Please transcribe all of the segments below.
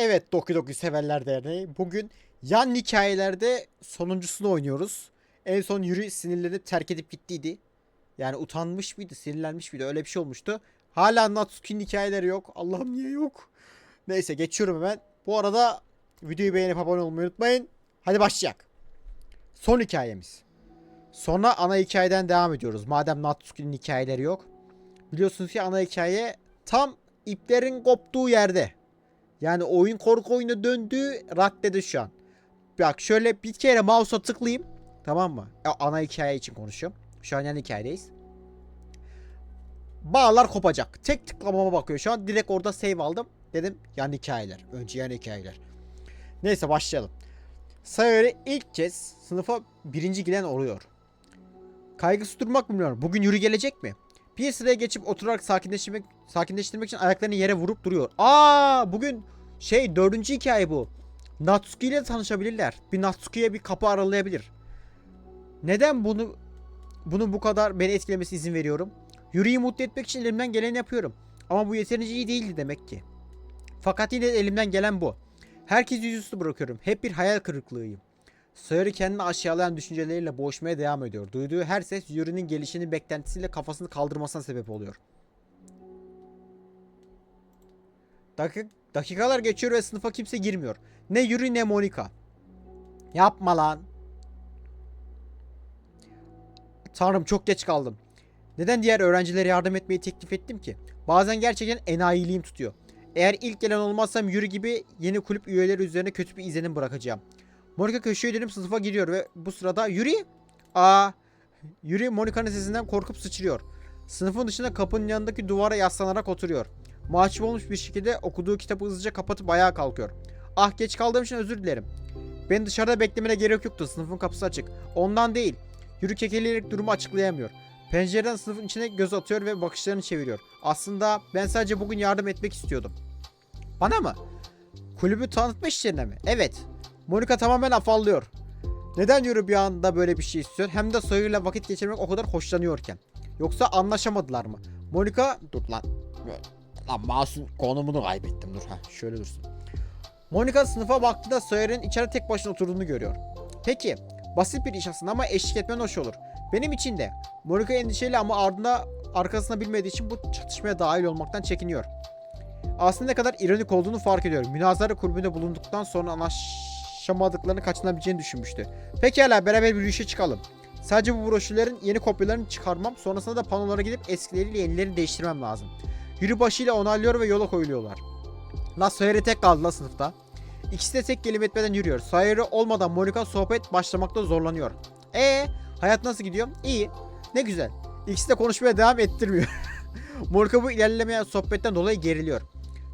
Evet Doki Doki Severler Derneği. Bugün yan hikayelerde sonuncusunu oynuyoruz. En son Yuri sinirlenip terk edip gittiydi. Yani utanmış mıydı, sinirlenmiş miydi? Öyle bir şey olmuştu. Hala Natsuki'nin hikayeleri yok. Allah'ım niye yok? Neyse geçiyorum hemen. Bu arada videoyu beğenip abone olmayı unutmayın. Hadi başlayalım. Son hikayemiz. Sonra ana hikayeden devam ediyoruz. Madem Natsuki'nin hikayeleri yok. Biliyorsunuz ki ana hikaye tam iplerin koptuğu yerde. Yani oyun korku oyunu döndüğü raddede şu an. Bak şöyle bir kere mouse'a tıklayayım. Tamam mı? Ya, ana hikaye için konuşuyorum. Şu an yan hikayedeyiz. Bağlar kopacak. Tek tıklamama bakıyor. Şu an direkt orada save aldım. Dedim yan hikayeler. Önce yan hikayeler. Neyse başlayalım. Sayori ilk kez sınıfa birinci giren oluyor. Kaygısı durmak bilmiyorum. Bugün yürü gelecek mi? Bir sıraya geçip oturarak sakinleştirmek sakinleştirmek için ayaklarını yere vurup duruyor. Aa bugün şey dördüncü hikaye bu. Natsuki ile tanışabilirler. Bir Natsuki'ye bir kapı aralayabilir. Neden bunu bunu bu kadar beni etkilemesi izin veriyorum? Yuri'yi mutlu etmek için elimden geleni yapıyorum. Ama bu yeterince iyi değildi demek ki. Fakat yine de elimden gelen bu. Herkesi yüzüstü bırakıyorum. Hep bir hayal kırıklığıyım. Sayori kendini aşağılayan düşünceleriyle boğuşmaya devam ediyor. Duyduğu her ses Yuri'nin gelişini beklentisiyle kafasını kaldırmasına sebep oluyor. Dakik dakikalar geçiyor ve sınıfa kimse girmiyor. Ne Yuri ne Monika. Yapma lan. Tanrım çok geç kaldım. Neden diğer öğrencilere yardım etmeyi teklif ettim ki? Bazen gerçekten enayiliğim tutuyor. Eğer ilk gelen olmazsam Yuri gibi yeni kulüp üyeleri üzerine kötü bir izlenim bırakacağım. Monika köşeye dönüp sınıfa giriyor ve bu sırada Yuri... Aa, Yuri Monika'nın sesinden korkup sıçrıyor. Sınıfın dışında kapının yanındaki duvara yaslanarak oturuyor. Mahcup olmuş bir şekilde okuduğu kitabı hızlıca kapatıp ayağa kalkıyor. Ah geç kaldığım için özür dilerim. Beni dışarıda beklemene gerek yoktu. Sınıfın kapısı açık. Ondan değil. Yürü kekeleyerek durumu açıklayamıyor. Pencereden sınıfın içine göz atıyor ve bakışlarını çeviriyor. Aslında ben sadece bugün yardım etmek istiyordum. Bana mı? Kulübü tanıtma işlerine mi? Evet. Monika tamamen afallıyor. Neden Yuri bir anda böyle bir şey istiyor? Hem de Sawyer'la vakit geçirmek o kadar hoşlanıyorken. Yoksa anlaşamadılar mı? Monika... Dur lan. Lan masum konumunu kaybettim. Dur ha şöyle dursun. Monika sınıfa baktığında Sawyer'in içeride tek başına oturduğunu görüyor. Peki. Basit bir iş aslında ama eşlik etmen hoş olur. Benim için de. Monika endişeli ama ardında arkasına bilmediği için bu çatışmaya dahil olmaktan çekiniyor. Aslında ne kadar ironik olduğunu fark ediyor. Münazara kulübünde bulunduktan sonra anlaşamadıklarını kaçınabileceğini düşünmüştü. Pekala beraber bir yürüyüşe çıkalım. Sadece bu broşürlerin yeni kopyalarını çıkarmam, sonrasında da panolara gidip eskileriyle yenilerini değiştirmem lazım. Yürü başıyla onaylıyor ve yola koyuluyorlar. La Sawyer'i tek kaldı la sınıfta. İkisi de tek kelime etmeden yürüyor. Sawyer'i olmadan Monika sohbet başlamakta zorlanıyor. E hayat nasıl gidiyor? İyi. Ne güzel. İkisi de konuşmaya devam ettirmiyor. Monika bu ilerlemeyen sohbetten dolayı geriliyor.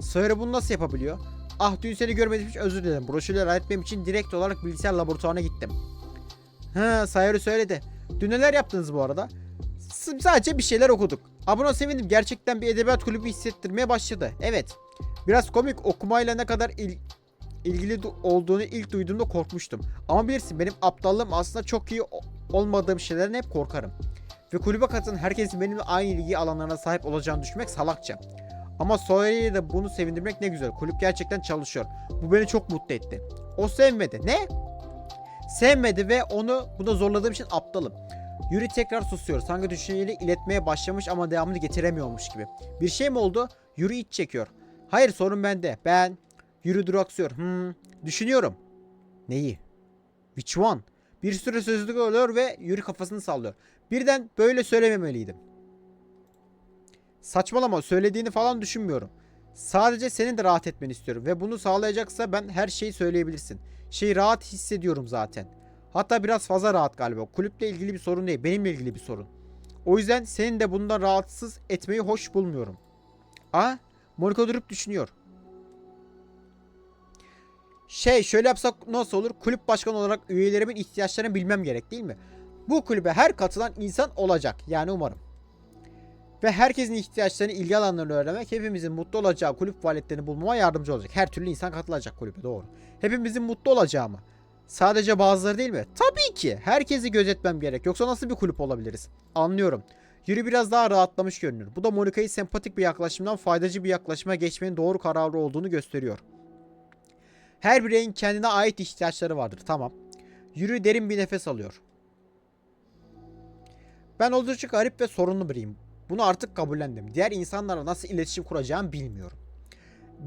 Sawyer bunu nasıl yapabiliyor? Ah dün seni görmediğim için özür dilerim. Broşürleri halletmem için direkt olarak bilgisayar laboratuvarına gittim. Ha Sawyer'ı söyledi. Dün neler yaptınız bu arada? S- sadece bir şeyler okuduk. Abone sevindim. Gerçekten bir edebiyat kulübü hissettirmeye başladı. Evet. Biraz komik okumayla ne kadar il- ilgili du- olduğunu ilk duyduğumda korkmuştum. Ama bilirsin benim aptallığım aslında çok iyi olmadığım şeylerden hep korkarım. Ve kulübe katılan herkesin benimle aynı ilgi alanlarına sahip olacağını düşünmek salakça. Ama Sawyer'i de bunu sevindirmek ne güzel. Kulüp gerçekten çalışıyor. Bu beni çok mutlu etti. O sevmedi. Ne? Sevmedi ve onu buna zorladığım için aptalım. Yuri tekrar susuyor. Sanki düşünceleri iletmeye başlamış ama devamını getiremiyormuş gibi. Bir şey mi oldu? Yuri iç çekiyor. Hayır sorun bende. Ben Yuri duraksıyor. Hmm, düşünüyorum. Neyi? Which one? Bir süre sözlük oluyor ve Yuri kafasını sallıyor. Birden böyle söylememeliydim. Saçmalama söylediğini falan düşünmüyorum. Sadece senin de rahat etmeni istiyorum ve bunu sağlayacaksa ben her şeyi söyleyebilirsin. Şeyi rahat hissediyorum zaten. Hatta biraz fazla rahat galiba. Kulüple ilgili bir sorun değil, benimle ilgili bir sorun. O yüzden senin de bundan rahatsız etmeyi hoş bulmuyorum. Aa, Monika durup düşünüyor. Şey şöyle yapsak nasıl olur? Kulüp başkanı olarak üyelerimin ihtiyaçlarını bilmem gerek değil mi? Bu kulübe her katılan insan olacak. Yani umarım. Ve herkesin ihtiyaçlarını, ilgi alanlarını öğrenmek hepimizin mutlu olacağı kulüp faaliyetlerini bulmama yardımcı olacak. Her türlü insan katılacak kulübe doğru. Hepimizin mutlu olacağı mı? Sadece bazıları değil mi? Tabii ki. Herkesi gözetmem gerek. Yoksa nasıl bir kulüp olabiliriz? Anlıyorum. Yuri biraz daha rahatlamış görünüyor. Bu da Monika'yı sempatik bir yaklaşımdan faydacı bir yaklaşıma geçmenin doğru kararı olduğunu gösteriyor. Her bireyin kendine ait ihtiyaçları vardır. Tamam. Yürü derin bir nefes alıyor. Ben oldukça garip ve sorunlu biriyim. Bunu artık kabullendim. Diğer insanlarla nasıl iletişim kuracağımı bilmiyorum.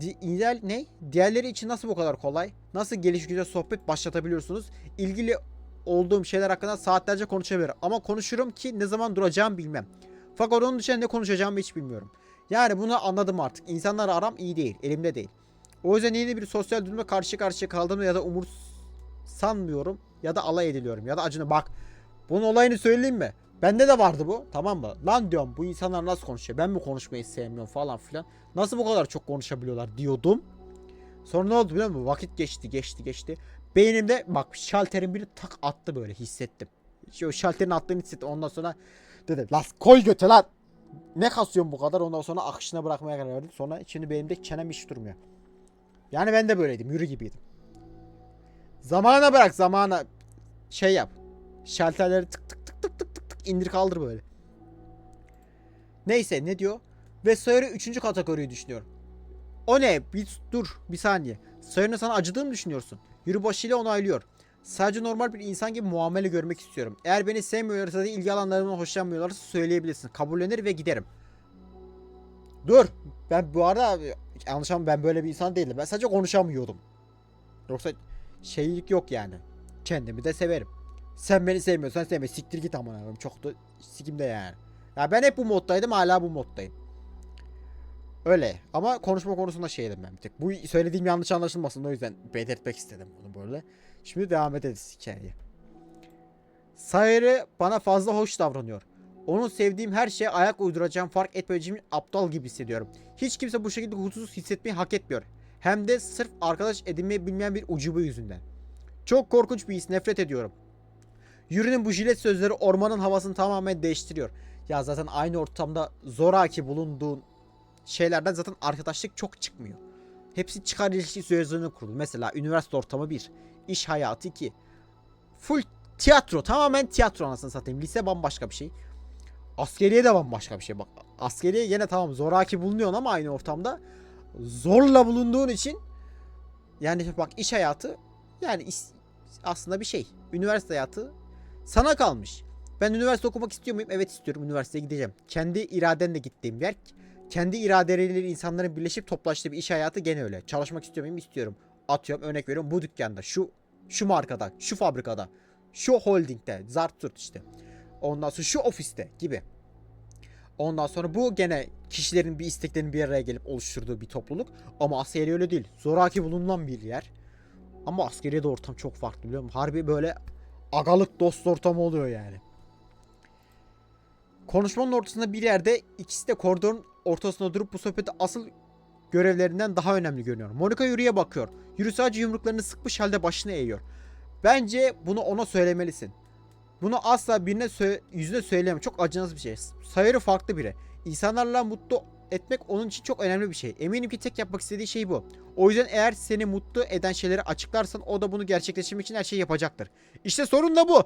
Di- ideal ne? Diğerleri için nasıl bu kadar kolay? Nasıl geliş güzel sohbet başlatabiliyorsunuz? İlgili olduğum şeyler hakkında saatlerce konuşabilirim. Ama konuşurum ki ne zaman duracağımı bilmem. Fakat onun dışında ne konuşacağımı hiç bilmiyorum. Yani bunu anladım artık. İnsanlarla aram iyi değil. Elimde değil. O yüzden yeni bir sosyal durumla karşı karşıya kaldığımda ya da umursanmıyorum ya da alay ediliyorum ya da acını bak. Bunun olayını söyleyeyim mi? Bende de vardı bu. Tamam mı? Lan diyorum bu insanlar nasıl konuşuyor? Ben mi konuşmayı sevmiyorum falan filan. Nasıl bu kadar çok konuşabiliyorlar diyordum. Sonra ne oldu biliyor musun? Vakit geçti geçti geçti. Beynimde bak şalterin biri tak attı böyle hissettim. Şu şalterin attığını hissettim. Ondan sonra dedim las koy götü lan. Ne kasıyorsun bu kadar? Ondan sonra akışına bırakmaya karar verdim. Sonra şimdi benim çenem hiç durmuyor. Yani ben de böyleydim. Yürü gibiydim. Zamana bırak zamana. Şey yap. Şalterleri tık tık tık tık tık tık tık indir kaldır böyle. Neyse ne diyor? Ve Sawyer'ı 3. kategoriyi düşünüyorum. O ne? Bir dur bir saniye. Sawyer'ın sana acıdığını düşünüyorsun. Yürü başıyla onaylıyor. Sadece normal bir insan gibi muamele görmek istiyorum. Eğer beni sevmiyorlarsa da ilgi alanlarımdan hoşlanmıyorlarsa söyleyebilirsin. Kabullenir ve giderim. Dur. Ben bu arada yanlış ben böyle bir insan değilim. Ben sadece konuşamıyordum. Yoksa şeylik yok yani. Kendimi de severim. Sen beni sevmiyorsan sevme. Siktir git amına koyayım. Çok da sikimde yani. Ya ben hep bu moddaydım hala bu moddayım. Öyle ama konuşma konusunda şeydim ben bir tek. Bu söylediğim yanlış anlaşılmasın o yüzden belirtmek istedim bunu böyle. Şimdi devam ederiz hikayeye. Sayırı bana fazla hoş davranıyor. Onun sevdiğim her şeye ayak uyduracağım fark etmeyeceğim aptal gibi hissediyorum. Hiç kimse bu şekilde huzursuz hissetmeyi hak etmiyor. Hem de sırf arkadaş edinmeyi bilmeyen bir ucubu yüzünden. Çok korkunç bir his nefret ediyorum. Yürü'nün bu jilet sözleri ormanın havasını tamamen değiştiriyor. Ya zaten aynı ortamda zoraki bulunduğun şeylerden zaten arkadaşlık çok çıkmıyor. Hepsi çıkar ilişkisi üzerine kurulu. Mesela üniversite ortamı 1, iş hayatı 2. Full tiyatro, tamamen tiyatro anasını satayım. Lise bambaşka bir şey. Askeriye de bambaşka bir şey. Bak askeriye yine tamam zoraki bulunuyorsun ama aynı ortamda zorla bulunduğun için yani bak iş hayatı yani aslında bir şey. Üniversite hayatı sana kalmış. Ben üniversite okumak istiyor muyum? Evet istiyorum. Üniversiteye gideceğim. Kendi iradenle gittiğim yer. Kendi iradeleriyle insanların birleşip toplaştığı bir iş hayatı gene öyle. Çalışmak istiyor muyum? İstiyorum. Atıyorum örnek veriyorum bu dükkanda, şu şu markada, şu fabrikada, şu holdingde, zart zurt işte. Ondan sonra şu ofiste gibi. Ondan sonra bu gene kişilerin bir isteklerinin bir araya gelip oluşturduğu bir topluluk. Ama askeri öyle değil. Zoraki bulunan bir yer. Ama askeriye de ortam çok farklı biliyor musun? Harbi böyle agalık dost ortamı oluyor yani. Konuşmanın ortasında bir yerde ikisi de koridorun ortasında durup bu sohbeti asıl görevlerinden daha önemli görünüyor. Monica Yuri'ye bakıyor. Yuri sadece yumruklarını sıkmış halde başını eğiyor. Bence bunu ona söylemelisin. Bunu asla birine sö- yüzüne söyleyemem. Çok acınası bir şey. Sayarı farklı biri. İnsanlarla mutlu etmek onun için çok önemli bir şey. Eminim ki tek yapmak istediği şey bu. O yüzden eğer seni mutlu eden şeyleri açıklarsan o da bunu gerçekleştirmek için her şeyi yapacaktır. İşte sorun da bu.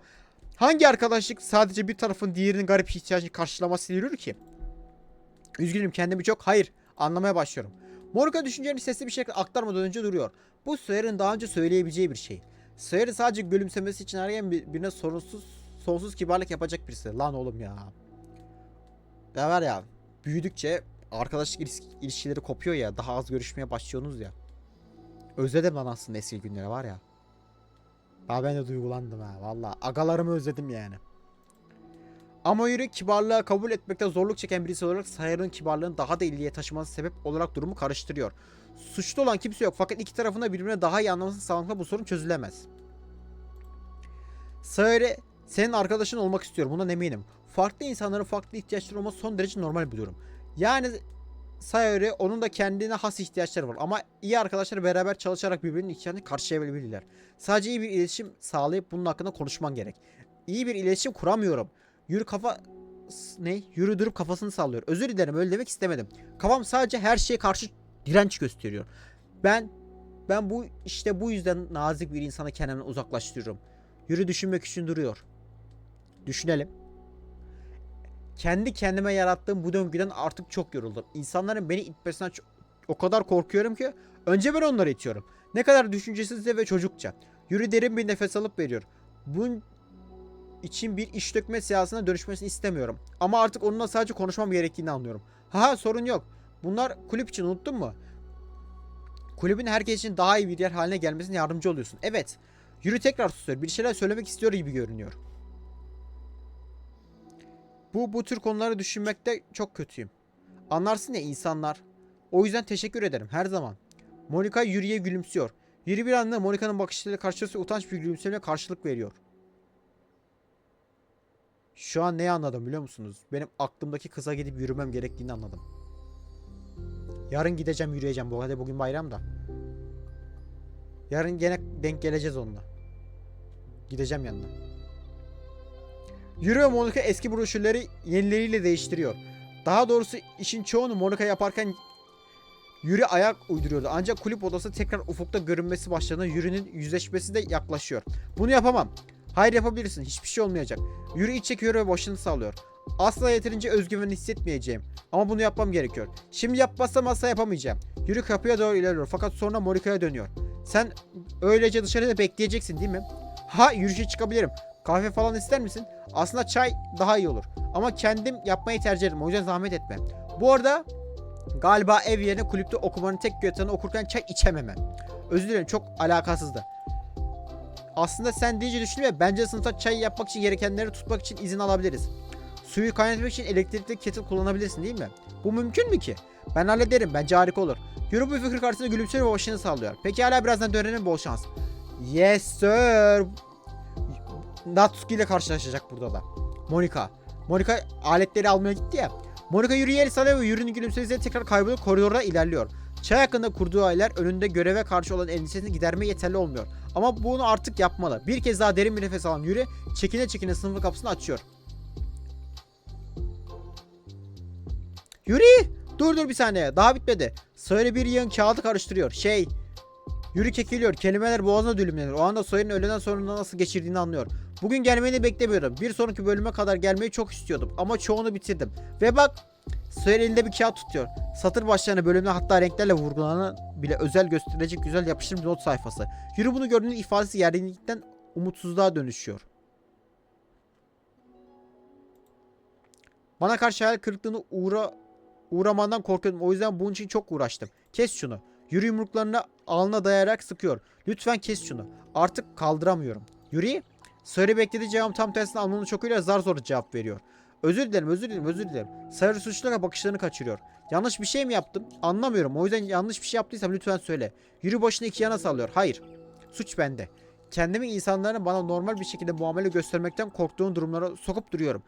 Hangi arkadaşlık sadece bir tarafın diğerinin garip ihtiyacını karşılaması yürür ki? Üzgünüm kendimi çok hayır anlamaya başlıyorum. Monica düşüncelerini sesli bir şekilde aktarmadan önce duruyor. Bu Sawyer'ın daha önce söyleyebileceği bir şey. Sawyer'ı sadece gülümsemesi için arayan bir- birine sorunsuz sonsuz kibarlık yapacak birisi. Lan oğlum ya. Ya var ya büyüdükçe arkadaşlık ilişkileri kopuyor ya daha az görüşmeye başlıyorsunuz ya. Özledim lan aslında eski günleri var ya. Daha ben de duygulandım ha valla. Agalarımı özledim yani. Ama Yuri kibarlığa kabul etmekte zorluk çeken birisi olarak Sayar'ın kibarlığını daha da ilgiye taşıması sebep olarak durumu karıştırıyor. Suçlu olan kimse yok fakat iki tarafın da birbirine daha iyi anlamasını sağlamakla bu sorun çözülemez. Sayar'ı senin arkadaşın olmak istiyorum bundan eminim. Farklı insanların farklı ihtiyaçları olması son derece normal bir durum. Yani Sayori onun da kendine has ihtiyaçları var ama iyi arkadaşlar beraber çalışarak birbirinin ihtiyaçlarını karşılayabilirler. Sadece iyi bir iletişim sağlayıp bunun hakkında konuşman gerek. İyi bir iletişim kuramıyorum. Yürü kafa ne? Yürü durup kafasını sallıyor. Özür dilerim öyle demek istemedim. Kafam sadece her şeye karşı direnç gösteriyor. Ben ben bu işte bu yüzden nazik bir insana kendimden uzaklaştırıyorum. Yürü düşünmek için duruyor. Düşünelim. Kendi kendime yarattığım bu döngüden artık çok yoruldum. İnsanların beni itmesinden o kadar korkuyorum ki Önce ben onları itiyorum. Ne kadar düşüncesizce ve çocukça. Yuri derin bir nefes alıp veriyor. Bunun için bir iş dökme siyasına dönüşmesini istemiyorum. Ama artık onunla sadece konuşmam gerektiğini anlıyorum. Ha sorun yok. Bunlar kulüp için unuttun mu? Kulübün herkes için daha iyi bir yer haline gelmesine yardımcı oluyorsun. Evet. Yürü tekrar susuyor. Bir şeyler söylemek istiyor gibi görünüyor. Bu bu tür konuları düşünmekte çok kötüyüm. Anlarsın ya insanlar. O yüzden teşekkür ederim her zaman. Monika Yuri'ye gülümsüyor. Yuri bir anda Monika'nın bakışlarıyla karşılaşıyor utanç bir gülümsemeyle karşılık veriyor. Şu an neyi anladım biliyor musunuz? Benim aklımdaki kıza gidip yürümem gerektiğini anladım. Yarın gideceğim yürüyeceğim. Bu arada bugün bayram da. Yarın gene denk geleceğiz onunla. Gideceğim yanına. Yuri ve Monika eski broşürleri yenileriyle değiştiriyor. Daha doğrusu işin çoğunu Monika yaparken Yuri ayak uyduruyordu. Ancak kulüp odası tekrar ufukta görünmesi başladığında Yuri'nin yüzleşmesi de yaklaşıyor. Bunu yapamam. Hayır yapabilirsin. Hiçbir şey olmayacak. Yuri iç çekiyor ve başını sallıyor. Asla yeterince özgüven hissetmeyeceğim. Ama bunu yapmam gerekiyor. Şimdi yapmazsam asla yapamayacağım. Yuri kapıya doğru ilerliyor fakat sonra Monika'ya dönüyor. Sen öylece dışarıda bekleyeceksin değil mi? Ha yürüyüşe çıkabilirim. Kahve falan ister misin? Aslında çay daha iyi olur. Ama kendim yapmayı tercih ederim. O yüzden zahmet etme. Bu arada galiba ev yerine kulüpte okumanın tek yöntemini okurken çay içememem. Özür dilerim çok alakasızdı. Aslında sen deyince düşünme bence sınıfta çay yapmak için gerekenleri tutmak için izin alabiliriz. Suyu kaynatmak için elektrikli kettle kullanabilirsin değil mi? Bu mümkün mü ki? Ben hallederim bence harika olur. Yuri bu fikir karşısında gülümsüyor ve başını sallıyor. Peki hala birazdan dönelim bol şans. Yes sir. Natsuki ile karşılaşacak burada da. Monika. Monika aletleri almaya gitti ya. Monika Yuri'yi el sallıyor ve Yuri'nin gülümsemesiyle tekrar kaybolup koridorda ilerliyor. Çay hakkında kurduğu hayaller önünde göreve karşı olan endişesini gidermeye yeterli olmuyor. Ama bunu artık yapmalı. Bir kez daha derin bir nefes alan Yuri çekine çekine sınıfın kapısını açıyor. Yuri! Dur dur bir saniye. Daha bitmedi. Söyle bir yığın kağıdı karıştırıyor. Şey... Yuri kekiliyor. Kelimeler boğazına düğümlenir. O anda Sawyer'in öğleden sonra nasıl geçirdiğini anlıyor. Bugün gelmeni beklemiyordum. Bir sonraki bölüme kadar gelmeyi çok istiyordum. Ama çoğunu bitirdim. Ve bak Sawyer elinde bir kağıt tutuyor. Satır başlarına bölümde hatta renklerle vurgulanan bile özel gösterilecek güzel yapıştırılmış not sayfası. Yuri bunu gördüğünde ifadesi gerginlikten umutsuzluğa dönüşüyor. Bana karşı hayal kırıklığına uğra uğramandan korkuyordum. O yüzden bunun için çok uğraştım. Kes şunu. Yuri yumruklarını alnına dayayarak sıkıyor. Lütfen kes şunu. Artık kaldıramıyorum. Yuri, Sarı beklediği cevap tam tersine alnının çokuyla zar zor cevap veriyor. Özür dilerim, özür dilerim, özür dilerim. Sarı suçlara bakışlarını kaçırıyor. Yanlış bir şey mi yaptım? Anlamıyorum. O yüzden yanlış bir şey yaptıysam lütfen söyle. Yuri başını iki yana sallıyor. Hayır. Suç bende. Kendimi insanların bana normal bir şekilde muamele göstermekten korktuğum durumlara sokup duruyorum.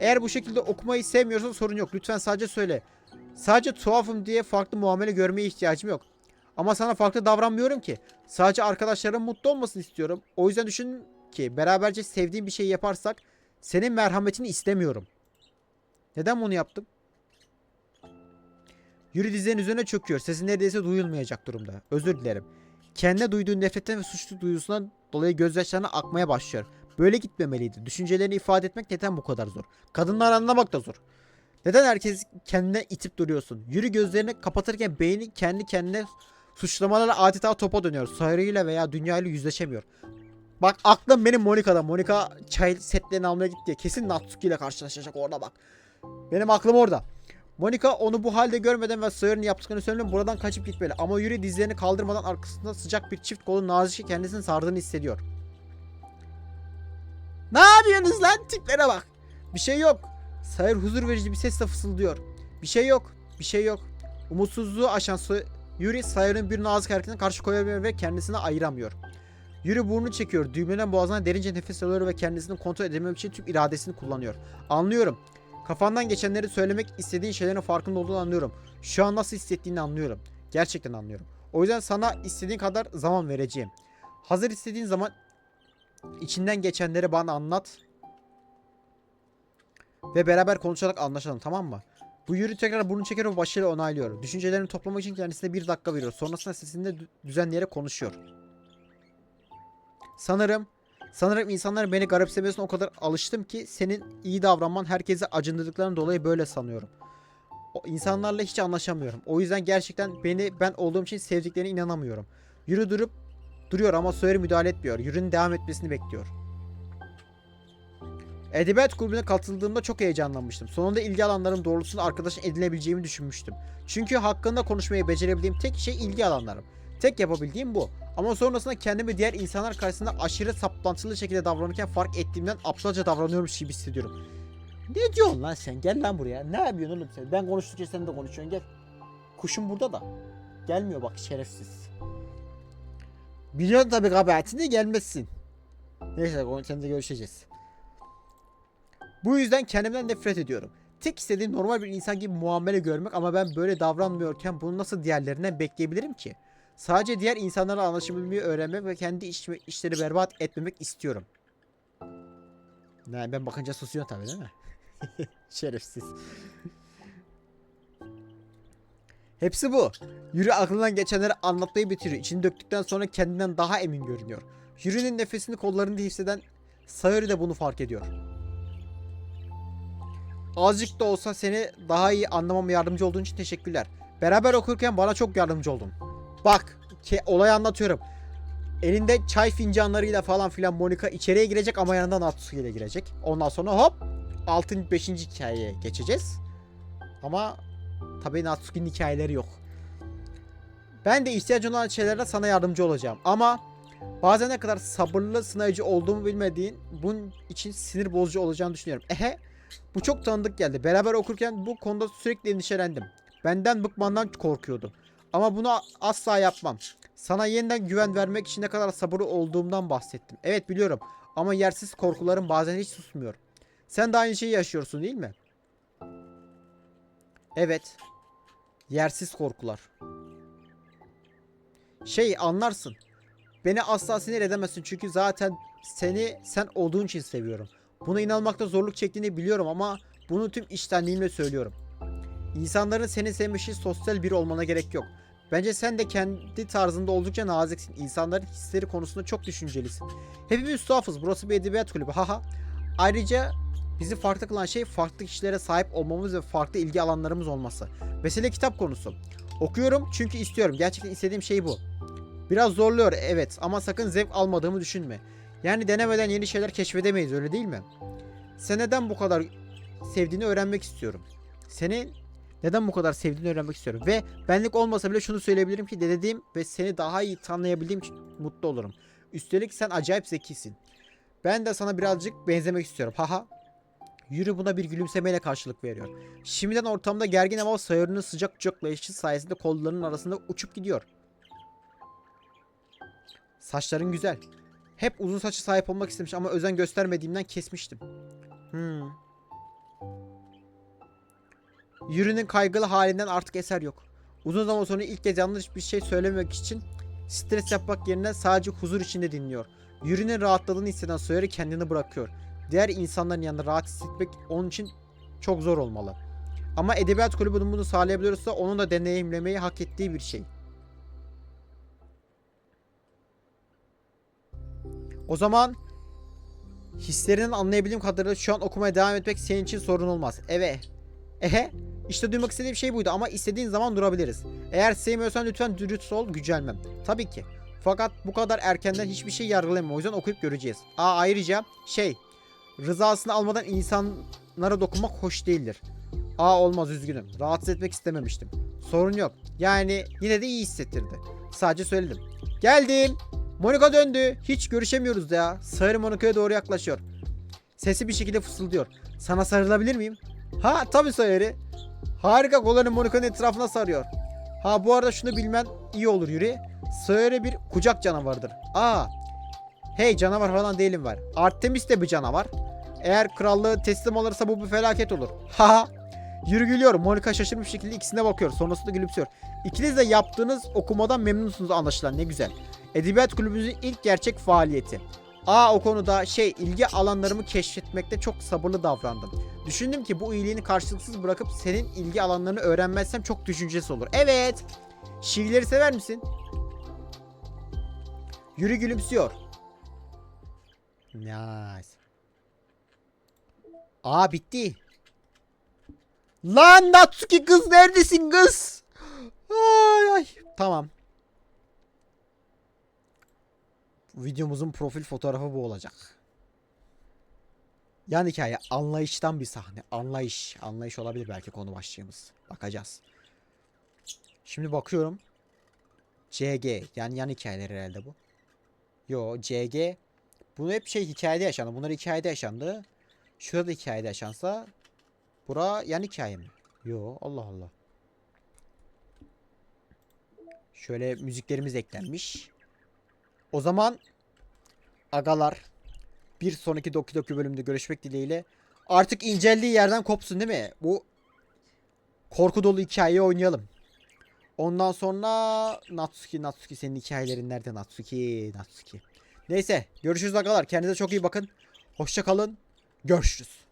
Eğer bu şekilde okumayı sevmiyorsan sorun yok. Lütfen sadece söyle. Sadece tuhafım diye farklı muamele görmeye ihtiyacım yok. Ama sana farklı davranmıyorum ki. Sadece arkadaşlarım mutlu olmasını istiyorum. O yüzden düşün ki beraberce sevdiğim bir şey yaparsak senin merhametini istemiyorum. Neden bunu yaptım? Yürü dizlerinin üzerine çöküyor. Sesi neredeyse duyulmayacak durumda. Özür dilerim. Kendine duyduğu nefretten ve suçlu duyusundan dolayı gözyaşlarına akmaya başlıyor. Böyle gitmemeliydi. Düşüncelerini ifade etmek neden bu kadar zor? Kadınlar anlamak da zor. Neden herkes kendine itip duruyorsun? Yürü gözlerini kapatırken beyni kendi kendine suçlamalarla adeta topa dönüyor. Sayrıyla veya dünyayla yüzleşemiyor. Bak aklım benim Monika'da. Monika çay setlerini almaya gitti. Kesin Natsuki ile karşılaşacak orada bak. Benim aklım orada. Monika onu bu halde görmeden ve Sawyer'ın yaptıklarını söylemeden buradan kaçıp gitmeli. Ama Yuri dizlerini kaldırmadan arkasında sıcak bir çift kolun nazikçe kendisini sardığını hissediyor. Ne yapıyorsunuz lan? Tiplere bak. Bir şey yok. Sawyer huzur verici bir sesle fısıldıyor. Bir şey yok. Bir şey yok. Umutsuzluğu aşan Yuri Sawyer'ın bir nazik hareketine karşı koyamıyor ve kendisini ayıramıyor. Yuri burnunu çekiyor. Düğümlenen boğazına derince nefes alıyor ve kendisini kontrol edememek için tüm iradesini kullanıyor. Anlıyorum. Kafandan geçenleri söylemek istediğin şeylerin farkında olduğunu anlıyorum. Şu an nasıl hissettiğini anlıyorum. Gerçekten anlıyorum. O yüzden sana istediğin kadar zaman vereceğim. Hazır istediğin zaman içinden geçenleri bana anlat. Ve beraber konuşarak anlaşalım tamam mı? Bu yürü tekrar burnu çeker ve başıyla onaylıyor. Düşüncelerini toplamak için kendisine bir dakika veriyor. Sonrasında sesini de dü- düzenleyerek konuşuyor. Sanırım Sanırım insanların beni garipsemesine o kadar alıştım ki senin iyi davranman herkese acındırdıklarından dolayı böyle sanıyorum. O insanlarla hiç anlaşamıyorum. O yüzden gerçekten beni ben olduğum için sevdiklerine inanamıyorum. Yürü durup duruyor ama Sawyer müdahale etmiyor. Yürünün devam etmesini bekliyor. Edebiyat kulübüne katıldığımda çok heyecanlanmıştım. Sonunda ilgi alanlarım doğrultusunda arkadaş edinebileceğimi düşünmüştüm. Çünkü hakkında konuşmayı becerebildiğim tek şey ilgi alanlarım. Tek yapabildiğim bu. Ama sonrasında kendimi diğer insanlar karşısında aşırı saplantılı şekilde davranırken fark ettiğimden aptalca davranıyormuş gibi hissediyorum. Ne diyorsun lan sen? Gel lan buraya. Ne yapıyorsun oğlum sen? Ben konuştukça sen de konuşuyorsun. Gel. Kuşum burada da. Gelmiyor bak şerefsiz. Biliyorsun tabii kabahatini gelmezsin. Neyse sen de görüşeceğiz. Bu yüzden kendimden nefret ediyorum. Tek istediğim normal bir insan gibi muamele görmek ama ben böyle davranmıyorken bunu nasıl diğerlerinden bekleyebilirim ki? Sadece diğer insanlarla anlaşabilmeyi öğrenmek ve kendi iş, işleri berbat etmemek istiyorum. Ne ben bakınca susuyor tabii değil mi? Şerefsiz. Hepsi bu. Yürü aklından geçenleri anlatmayı bitiriyor. İçini döktükten sonra kendinden daha emin görünüyor. Yürü'nün nefesini kollarında hisseden Sayori de bunu fark ediyor. Azıcık da olsa seni daha iyi anlamama yardımcı olduğun için teşekkürler. Beraber okurken bana çok yardımcı oldun. Bak, ke- olayı anlatıyorum. Elinde çay fincanlarıyla falan filan Monika içeriye girecek ama yanında Natsuki ile girecek. Ondan sonra hop altın 5. hikayeye geçeceğiz. Ama tabii Natsuki'nin hikayeleri yok. Ben de ihtiyacın olan şeylerde sana yardımcı olacağım. Ama bazen ne kadar sabırlı sınayıcı olduğumu bilmediğin bunun için sinir bozucu olacağını düşünüyorum. Ehe bu çok tanıdık geldi. Beraber okurken bu konuda sürekli endişelendim. Benden bıkmandan korkuyordum. Ama bunu asla yapmam. Sana yeniden güven vermek için ne kadar sabırlı olduğumdan bahsettim. Evet biliyorum ama yersiz korkularım bazen hiç susmuyor. Sen de aynı şeyi yaşıyorsun değil mi? Evet. Yersiz korkular. Şey anlarsın. Beni asla sinir edemezsin çünkü zaten seni sen olduğun için seviyorum. Buna inanmakta zorluk çektiğini biliyorum ama bunu tüm içtenliğimle söylüyorum. İnsanların seni sevmişi sosyal biri olmana gerek yok. Bence sen de kendi tarzında oldukça naziksin. İnsanların hisleri konusunda çok düşüncelisin. Hepimiz tuhafız. Burası bir edebiyat kulübü. Haha. Ayrıca bizi farklı kılan şey farklı kişilere sahip olmamız ve farklı ilgi alanlarımız olması. Mesele kitap konusu. Okuyorum çünkü istiyorum. Gerçekten istediğim şey bu. Biraz zorluyor evet ama sakın zevk almadığımı düşünme. Yani denemeden yeni şeyler keşfedemeyiz öyle değil mi? Sen neden bu kadar sevdiğini öğrenmek istiyorum. Seni neden bu kadar sevdiğini öğrenmek istiyorum. Ve benlik olmasa bile şunu söyleyebilirim ki dediğim ve seni daha iyi tanıyabildiğim için mutlu olurum. Üstelik sen acayip zekisin. Ben de sana birazcık benzemek istiyorum. Haha. Yürü buna bir gülümsemeyle karşılık veriyor. Şimdiden ortamda gergin ama sayarının sıcak kucaklayışı sayesinde kollarının arasında uçup gidiyor. Saçların güzel. Hep uzun saçı sahip olmak istemiş ama özen göstermediğimden kesmiştim. Hmm. Yürü'nün kaygılı halinden artık eser yok. Uzun zaman sonra ilk kez yanlış bir şey söylememek için stres yapmak yerine sadece huzur içinde dinliyor. Yürü'nün rahatladığını hisseden Sawyer'ı kendini bırakıyor. Diğer insanların yanında rahat hissetmek onun için çok zor olmalı. Ama edebiyat kulübü bunu sağlayabiliyorsa onun da deneyimlemeyi hak ettiği bir şey. O zaman hislerinden anlayabildiğim kadarıyla şu an okumaya devam etmek senin için sorun olmaz. Evet. Ehe. İşte duymak istediğim şey buydu ama istediğin zaman durabiliriz. Eğer sevmiyorsan lütfen dürüst ol, gücenmem. Tabii ki. Fakat bu kadar erkenden hiçbir şey yargılamam. O yüzden okuyup göreceğiz. Aa ayrıca şey, rızasını almadan insanlara dokunmak hoş değildir. Aa olmaz üzgünüm. Rahatsız etmek istememiştim. Sorun yok. Yani yine de iyi hissettirdi. Sadece söyledim. Geldim. Monika döndü. Hiç görüşemiyoruz ya. Sarı Monika'ya doğru yaklaşıyor. Sesi bir şekilde fısıldıyor. Sana sarılabilir miyim? Ha tabii Sayeri. Harika kollarını Monika'nın etrafına sarıyor. Ha bu arada şunu bilmen iyi olur Yuri. Sayeri bir kucak canavarıdır. Aa. Hey canavar falan değilim var. Artemis de bir canavar. Eğer krallığı teslim alırsa bu bir felaket olur. Ha. Yürü gülüyor. Monika şaşırmış şekilde ikisine bakıyor. Sonrasında gülümsüyor. İkiniz de yaptığınız okumadan memnunsunuz anlaşılan. Ne güzel. Edebiyat kulübümüzün ilk gerçek faaliyeti. Aa o konuda şey ilgi alanlarımı keşfetmekte çok sabırlı davrandım. Düşündüm ki bu iyiliğini karşılıksız bırakıp senin ilgi alanlarını öğrenmezsem çok düşüncesi olur. Evet. Şiirleri sever misin? Yürü gülümsüyor. Nice. Aa bitti. Lan Natsuki kız neredesin kız? Ay ay. Tamam. Videomuzun profil fotoğrafı bu olacak. Yan hikaye anlayıştan bir sahne. Anlayış. Anlayış olabilir belki konu başlığımız. Bakacağız. Şimdi bakıyorum. CG. Yani yan hikayeler herhalde bu. Yo CG. Bunu hep şey hikayede yaşandı. Bunlar hikayede yaşandı. Şurada da hikayede yaşansa. Bura yan hikaye mi? Yo Allah Allah. Şöyle müziklerimiz eklenmiş. O zaman agalar bir sonraki Doki Doki bölümde görüşmek dileğiyle. Artık inceldiği yerden kopsun değil mi? Bu korku dolu hikayeyi oynayalım. Ondan sonra Natsuki Natsuki senin hikayelerin nerede Natsuki Natsuki. Neyse görüşürüz agalar. Kendinize çok iyi bakın. Hoşça kalın. Görüşürüz.